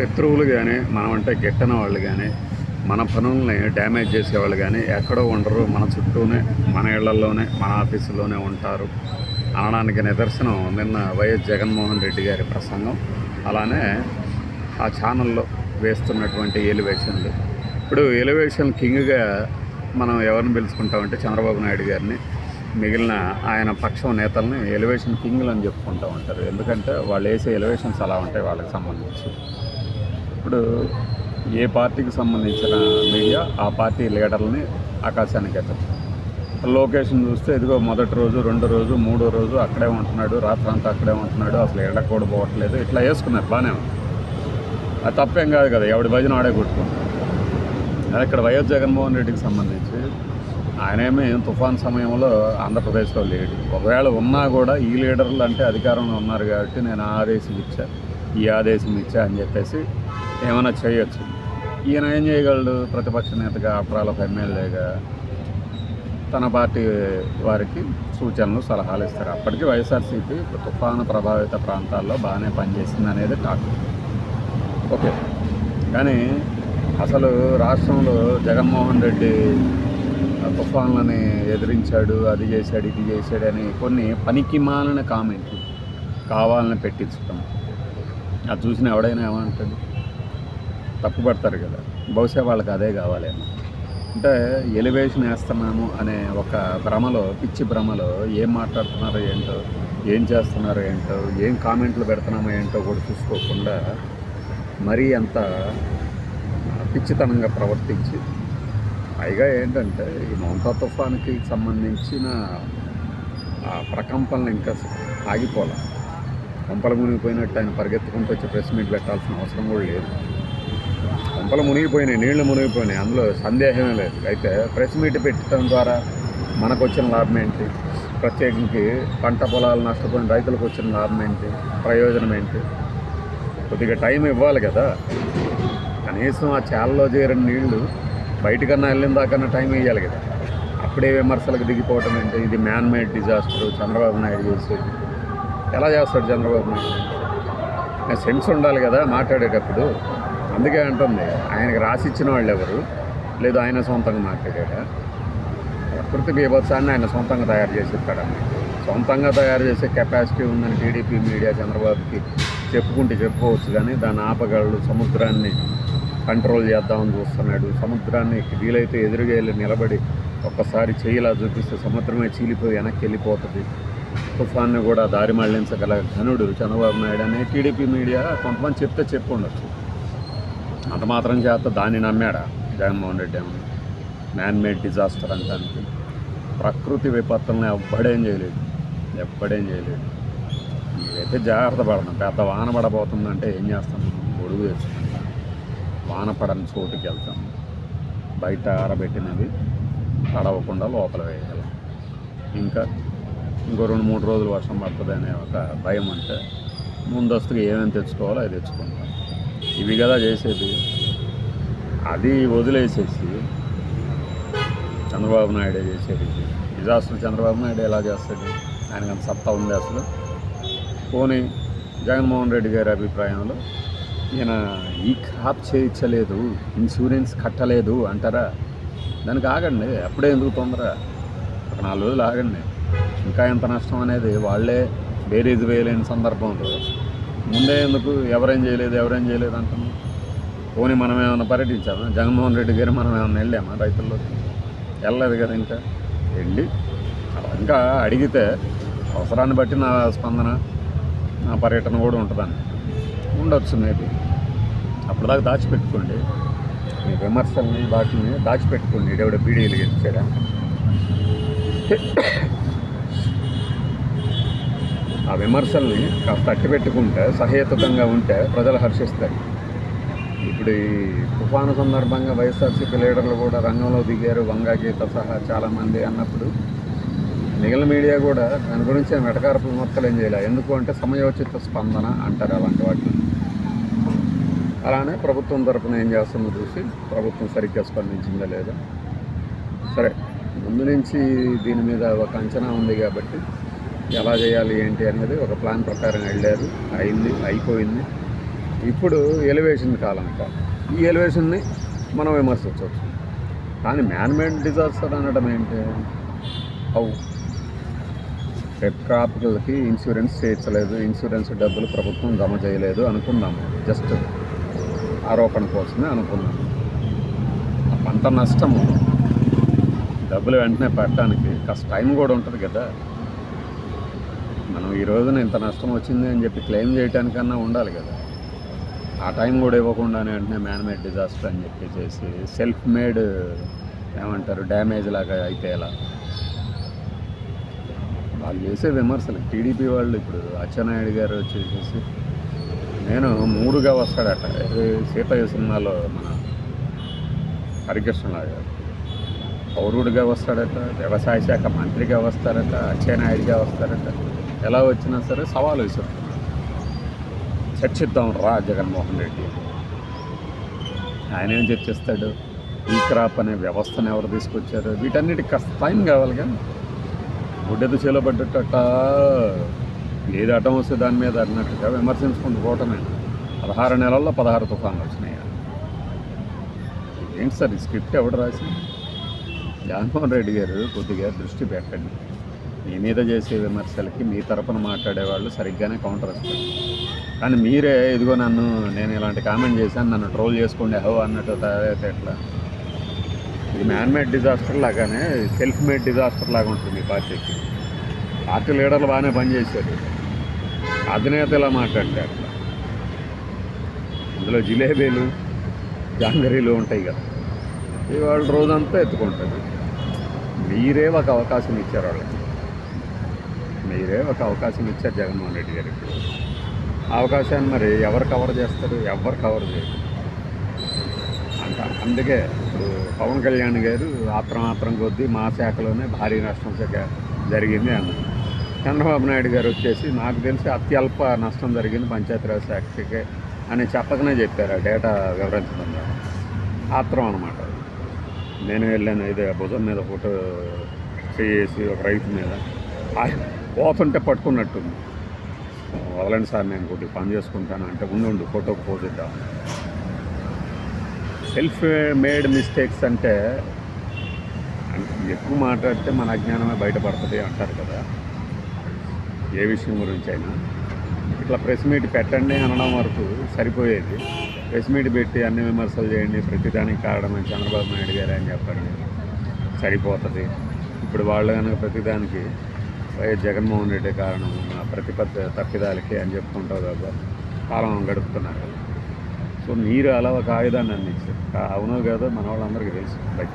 శత్రువులు కానీ మనం అంటే గిట్టని వాళ్ళు కానీ మన పనుల్ని డ్యామేజ్ చేసేవాళ్ళు కానీ ఎక్కడో ఉండరు. మన చుట్టూనే మన ఇళ్ళలోనే మన ఆఫీసులోనే ఉంటారు. అనడానికి నిదర్శనం నిన్న వైఎస్ జగన్మోహన్ రెడ్డి గారి ప్రసంగం. అలానే ఆ ఛానల్లో వేస్తున్నటువంటి ఎలివేషన్లు. ఇప్పుడు ఎలివేషన్ కింగ్గా మనం ఎవరిని పిలుచుకుంటామంటే చంద్రబాబు నాయుడు గారిని. మిగిలిన ఆయన పక్షం నేతల్ని ఎలివేషన్ కింగ్లు అని చెప్పుకుంటూ ఉంటారు. ఎందుకంటే వాళ్ళు వేసే ఎలివేషన్స్ అలా ఉంటాయి వాళ్ళకి సంబంధించి. ఇప్పుడు ఏ పార్టీకి సంబంధించిన మీడియా ఆ పార్టీ లీడర్లని ఆకాశానికి ఎత్తచ్చు లొకేషన్ చూస్తే ఇదిగో మొదటి రోజు రెండో రోజు మూడో రోజు అక్కడే ఉంటున్నాడు రాత్రంతా అక్కడే ఉంటున్నాడు అసలు ఎండ కూడా పోవట్లేదు. ఇట్లా వేసుకున్నారు బాగానే ఉంది. అది తప్పేం కాదు కదా ఎవడి భజన ఆడే కొట్టుకుంటారు అదే ఇక్కడ వైఎస్ జగన్మోహన్ రెడ్డికి సంబంధించి ఆయనేమి తుఫాన్ సమయంలో ఆంధ్రప్రదేశ్లో లేడు. ఒకవేళ ఉన్నా కూడా ఈ లీడర్లు అంటే అధికారంలో ఉన్నారు కాబట్టి నేను ఆ ఆదేశం ఇచ్చా ఈ ఆదేశం ఇచ్చా అని చెప్పేసి ఏమైనా చేయొచ్చు. ఈయన ఏం చేయగలడు? ప్రతిపక్ష నేతగా అప్రాల ఎమ్మెల్యేగా? తన పార్టీ వారికి సూచనలు సలహాలు ఇస్తారు. అప్పటికి వైఎస్ఆర్సీపీ తుఫాను ప్రభావిత ప్రాంతాల్లో బాగానే పనిచేసింది అనేది టాక్. ఓకే. కానీ అసలు రాష్ట్రంలో జగన్మోహన్ రెడ్డి తుఫాన్లని ఎదిరించాడు అది చేశాడు ఇది చేశాడు అని కొన్ని పనికిమాలిన కామెంట్లు కావాలని పెట్టించడం అది చూసిన ఎవడైనా ఏమంటాడు? తప్పుపడతారు కదా. బహుశా వాళ్ళకి అదే కావాలేమో. అంటే ఎలివేషన్ వేస్తున్నాము అనే ఒక భ్రమలో పిచ్చి భ్రమలో ఏం మాట్లాడుతున్నారో ఏంటో ఏం చేస్తున్నారో ఏంటో ఏం కామెంట్లు పెడుతున్నామో ఏంటో కూడా చూసుకోకుండా మరీ అంత పిచ్చితనంగా ప్రవర్తించి పైగా ఏంటంటే ఈ మౌంటా తుఫాన్కి సంబంధించిన ఆ ప్రకంపనలు ఇంకా ఆగిపోలే. కొంపలు మునిగిపోయినట్టు ఆయన పరిగెత్తుకుంటూ వచ్చి ప్రెస్ మీట్ పెట్టాల్సిన అవసరం కూడా లేదు. కొంపలు మునిగిపోయినాయి నీళ్ళు మునిగిపోయినాయి. అందులో సందేహమే లేదు. అయితే ప్రెస్ మీట్ పెట్టడం ద్వారా మనకు వచ్చిన లాభం ఏంటి? ప్రత్యేకించి పంట పొలాలు నష్టపోయిన రైతులకు వచ్చిన లాభం ఏంటి? ప్రయోజనం ఏంటి? కొద్దిగా టైం ఇవ్వాలి కదా. కనీసం ఆ చేలలో చేరిన నీళ్ళు బయటకన్నా వెళ్ళిన దాకన్నా టైం ఇవ్వాలి కదా. అప్పుడే విమర్శలకు దిగిపోవటం ఏంటి? ఇది man made disaster. Chandrababu Naidu చేసేది ఎలా చేస్తాడు చంద్రబాబు నాయుడు? సెన్స్ ఉండాలి కదా మాట్లాడేటప్పుడు. అందుకే అంటుంది ఆయనకు రాసిచ్చిన వాళ్ళు ఎవరు లేదు ఆయన సొంతంగా మాట్లాడాడా ప్రకృతి బీభత్సాన్ని ఆయన సొంతంగా తయారు చేసి ఇస్తాడని సొంతంగా తయారు చేసే కెపాసిటీ ఉందని టీడీపీ మీడియా చంద్రబాబుకి చెప్పుకుంటే చెప్పుకోవచ్చు కానీ దాన్ని ఆపగలడు సముద్రాన్ని కంట్రోల్ చేద్దామని చూస్తున్నాడు. సముద్రాన్ని వీలైతే ఎదురుగా వెళ్ళి నిలబడి ఒక్కసారి చేయిలా చూపిస్తే సముద్రమే చీలిపోయి వెనక్కి వెళ్ళిపోతుంది. తుఫాన్ని కూడా దారి మళ్ళించగల ఘనుడు చంద్రబాబు నాయుడు అనే టీడీపీ మీడియా కొంతమంది చెప్తే చెప్పుండొచ్చు. అంత మాత్రం చేత దాన్ని నమ్మాడా? జగన్మోహన్ రెడ్డి ఏమన్నా? మ్యాన్మేడ్ డిజాస్టర్ అంటానికి ప్రకృతి విపత్తులను ఎవ్వడేం చేయలేడు ఎవ్వడేం చేయలేడు మీరైతే జాగ్రత్త పడడం పెద్ద వాన పడబోతుందంటే ఏం చేస్తాం? మనం గొడుగు తెచ్చుకుంటాం. వాన పడని చోటుకి వెళ్తాం. బయట ఆరబెట్టినవి తడవకుండా లోపల వేయాలి. ఇంకా ఇంకో రెండు మూడు రోజులు వర్షం పడుతుంది అనే ఒక భయం అంటే ముందస్తుగా ఏమేమి తెచ్చుకోవాలో అది తెచ్చుకుంటాం. ఇవి కదా చేసేది. అది వదిలేసేసి చంద్రబాబు నాయుడే చేసేది. ఇది. డిజాస్టర్ చంద్రబాబు నాయుడు ఎలా చేస్తాడు? ఆయనకు అంత సత్తా ఉంది అసలు. పోనీ జగన్మోహన్ రెడ్డి గారి అభిప్రాయంలో ఈయన ఈ క్రాప్ చేయించలేదు ఇన్సూరెన్స్ కట్టలేదు అంటారా? దానికి ఆగండి అప్పుడే ఎందుకు తొందర? ఒక నాలుగు రోజులు ఆగండి. ఇంకా ఎంత నష్టం అనేది వాళ్ళే బేరీజ్ వేయలేని సందర్భంలో ముందే ఎందుకు ఎవరేం చేయలేదు ఎవరేం చేయలేదు అంటున్నాం. పోనీ మనం ఏమైనా పర్యటించామా? జగన్మోహన్ రెడ్డి గారు మనం ఏమైనా వెళ్ళామా రైతుల్లోకి? వెళ్ళలేదు కదా ఇంకా. వెళ్ళి ఇంకా అడిగితే అవసరాన్ని బట్టి నా స్పందన నా పర్యటన కూడా ఉంటుందని. ఉండొచ్చు మేబీ. అప్పటిదాకా దాచిపెట్టుకోండి. మీ విమర్శల్ని వాటిని దాచిపెట్టుకోండి. ఎవడ బీడీలు గెలిచారా ఆ విమర్శల్ని కాస్త అట్టిపెట్టుకుంటే సహేతుకంగా ఉంటే ప్రజలు హర్షిస్తారు. ఇప్పుడు ఈ తుఫాను సందర్భంగా వైఎస్ఆర్సీపీ లీడర్లు కూడా రంగంలో దిగారు. వంగా గీత సహా చాలామంది అన్నప్పుడు మిగిలిన మీడియా కూడా దాని గురించి వెటకారపు విమర్శలు ఏం చేయాలి. ఎందుకు అంటే సమయోచిత స్పందన అంటారు అలాంటి వాటిని. అలానే ప్రభుత్వం తరఫున ఏం చేస్తుందో చూసి ప్రభుత్వం సరిగ్గా స్పందించిందా లేదా? సరే ముందు నుంచి దీని మీద ఒక అంచనా ఉంది కాబట్టి ఎలా చేయాలి ఏంటి అనేది ఒక ప్లాన్ ప్రకారం వెళ్ళారు. అయింది అయిపోయింది. ఇప్పుడు ఎలివేషన్ కాలం కాదు ఈ ఎలివేషన్ని మనం విమర్శించవచ్చు. కానీ మ్యాన్మేడ్ డిజాస్టర్ అనడం ఏంటి? అవు. రెడ్ క్రాప్లకి ఇన్సూరెన్స్ చేయించలేదు. ఇన్సూరెన్స్ డబ్బులు ప్రభుత్వం జమ చేయలేదు అనుకున్నాము జస్ట్ ఆరోపణ కోసమే అనుకున్నాము ఆ పంట నష్టము డబ్బులు వెంటనే పెట్టడానికి కాస్త టైం కూడా ఉంటుంది కదా. మనం ఈ రోజున ఇంత నష్టం వచ్చింది అని చెప్పి క్లెయిమ్ చేయడానికన్నా ఉండాలి కదా. ఆ టైం కూడా ఇవ్వకుండానే వెంటనే మ్యాన్మేడ్ డిజాస్టర్ అని చెప్పి చేసి సెల్ఫ్ మేడ్ ఏమంటారు డ్యామేజ్ లాగా అయితే ఎలా? వాళ్ళు చేసే విమర్శలు. టీడీపీ వాళ్ళు ఇప్పుడు అచ్చెన్నాయుడు గారు వచ్చేసేసి నేను మూడుగా వస్తాడట. సీతయ్య సినిమాలో మన హరికృష్ణరావు గారు. పౌరుడిగా వస్తాడట వ్యవసాయ శాఖ మంత్రిగా వస్తారట అచ్చెన్నాయుడిగా వస్తారట. ఎలా వచ్చినా సరే సవాలు విసురుతున్నారు చర్చిద్దాం రా జగన్మోహన్ రెడ్డి. ఆయన ఏం చర్చిస్తాడు? ఈ క్రాప్ అనే వ్యవస్థను ఎవరు తీసుకొచ్చారు? వీటన్నిటికి కాస్త టైం కావాలిగా గుడ్డెదు చేలబడ్డట ఏది అడ్డం వస్తే దాని మీద అన్నట్టుగా విమర్శించుకుంటూ పోవటమే. పదహారు నెలల్లో పదహారు తుఫాన్లు వచ్చినాయి. ఏంటి సార్ ఈ స్క్రిప్ట్ ఎవడు రాసి జగన్మోహన్ రెడ్డి గారు కొద్దిగా దృష్టి పెట్టండి. మీ మీద చేసే విమర్శలకి మీ తరపున మాట్లాడేవాళ్ళు సరిగ్గానే కౌంటర్ ఇస్తారు కానీ మీరే ఇదిగో నన్ను నేను ఇలాంటి కామెంట్ చేశాను నన్ను ట్రోల్ చేసుకోండి హో అన్నట్టు తయారైతే ఎట్లా? ఇది మ్యాన్ డిజాస్టర్ లాగానే సెల్ఫ్ మేడ్ డిజాస్టర్ లాగా ఉంటుంది ఈ పార్టీకి పార్టీ లీడర్లు బాగానే పనిచేశారు. అధినేత ఇలా మాట్లాడితే అట్లా ఇందులో జిలేబీలు జాంగరీలు ఉంటాయి కదా. ఇవాళ రోజంతా ఎత్తుకుంటుంది. మీరే ఒక అవకాశం ఇచ్చారు వాళ్ళకి. మీరే ఒక అవకాశం ఇచ్చారు జగన్మోహన్ రెడ్డి గారికి అవకాశాన్ని మరి ఎవరు కవర్ చేస్తారు? ఎవరు కవర్ చేయరు? అంట అందుకే ఇప్పుడు పవన్ కళ్యాణ్ గారు ఆత్రం ఆత్రం కొద్దీ మా శాఖలోనే భారీ నష్టం శాఖ జరిగింది అన్నారు. చంద్రబాబు నాయుడు గారు వచ్చేసి నాకు తెలిసి అత్యల్ప నష్టం జరిగింది పంచాయతీరాజ్ శాఖకే అని చెప్పకనే చెప్పారు ఆ డేటా వివరించడం ద్వారా. ఆత్రం అనమాట నేను వెళ్ళాను ఇది భుజం మీద ఫోటో చేసి ఒక రైతు మీద. ఆయన పోతుంటే పట్టుకున్నట్టుంది. వదలండి సార్ నేను కొద్దిగా పని చేసుకుంటాను అంటే ఉండి ఉండు ఫోటోకి పోజ్ సెల్ఫ్ మేడ్ మిస్టేక్స్ అంటే అంటే ఎక్కువ మాట్లాడితే మన అజ్ఞానమే బయటపడుతుంది అంటారు కదా. ఏ విషయం గురించి అయినా. ఇట్లా ప్రెస్ మీట్ పెట్టండి అనడం వరకు సరిపోయేది. ప్రెస్ మీట్ పెట్టి అన్ని విమర్శలు చేయండి ప్రతిదానికి కారణమని చంద్రబాబు నాయుడు గారు అని చెప్పండి. సరిపోతుంది. ఇప్పుడు వాళ్ళు కనుక ప్రతిదానికి వైఎస్ జగన్మోహన్ రెడ్డి కారణం ప్రతిపత్తి తప్పిదాలకి అని చెప్పుకుంటారు కదా కాలం గడుపుతున్నారు. కదా సో మీరు అలా ఒక ఆయుధాన్ని అందించారు. అవునో కాదో మన వాళ్ళందరికీ తెలుసు. బయట